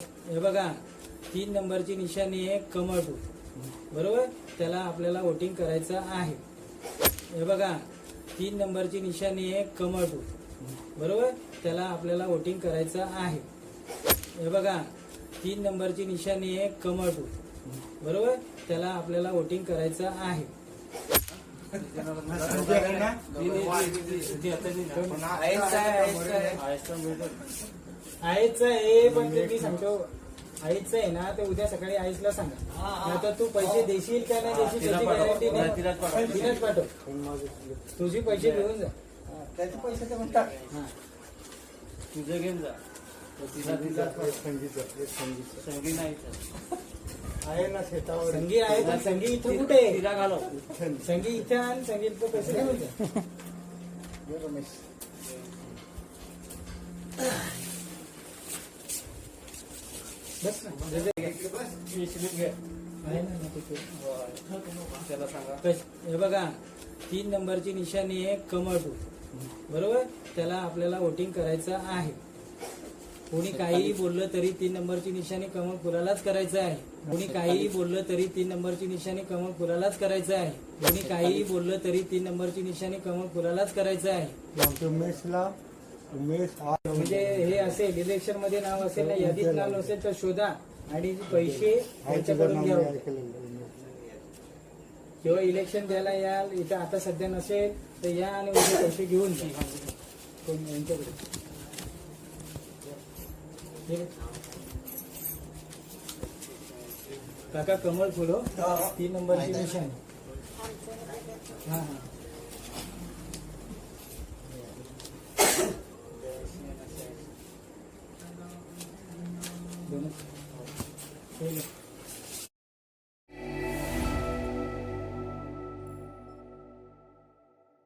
हे बघा तीन नंबरची निशाणी आहे कमळ फूल बरोबर त्याला आपल्याला वोटिंग करायचं आहे हे बघा तीन नंबरची निशाणी आहे कमळ फूल बरोबर त्याला आपल्याला वोटिंग करायचं आहे हे बघा तीन नंबरची निशाणी आहे कमळ फूल बरोबर त्याला आपल्याला वोटिंग करायचं आहे आईच आहे पण ते मी सांगतो. आईच आहे ना ते उद्या सकाळी आईसला सांगा. तर तू पैसे देशील का नाही देशील त्याची गॅरंटी नाही. तिलाच पाठव. तुझी पैसे घेऊन जा. त्याचे पैसे ते म्हणतात. तुझं घेऊन जा. संगी नाही आहे ना शेतावर. संगी आहे पण संगी इथं कुठे? तिला घालव. संगी इथे आणि संगी इथं पैसे घेऊन जा. रमेश बस त्याला सांगा हे बघा तीन नंबरची निशाणी आहे कमळ बरोबर? त्याला आपल्याला वोटिंग करायचं आहे. कोणी काहीही बोललं तरी तीन नंबरची निशाणी कमळ फुलालाच करायचं आहे. कोणी काहीही बोललं तरी तीन नंबरची निशाणी कमळ फुलालाच करायचं आहे. कोणी काहीही बोललं तरी तीन नंबरची निशाणी कमळ फुलालाच करायचं आहे. म्हणजे हे असेल इलेक्शनमध्ये नाव असेल ना यादीत नाव नसेल तर शोधा. आणि पैसे त्यांच्याकडून घ्या. किंवा इलेक्शन द्यायला याल इथं आता सध्या नसेल तर या आणि उद्या पैसे घेऊन यांच्याकडे. काका कमळ फुल तीन नंबरची निशाण हा हा. 嗯，可以。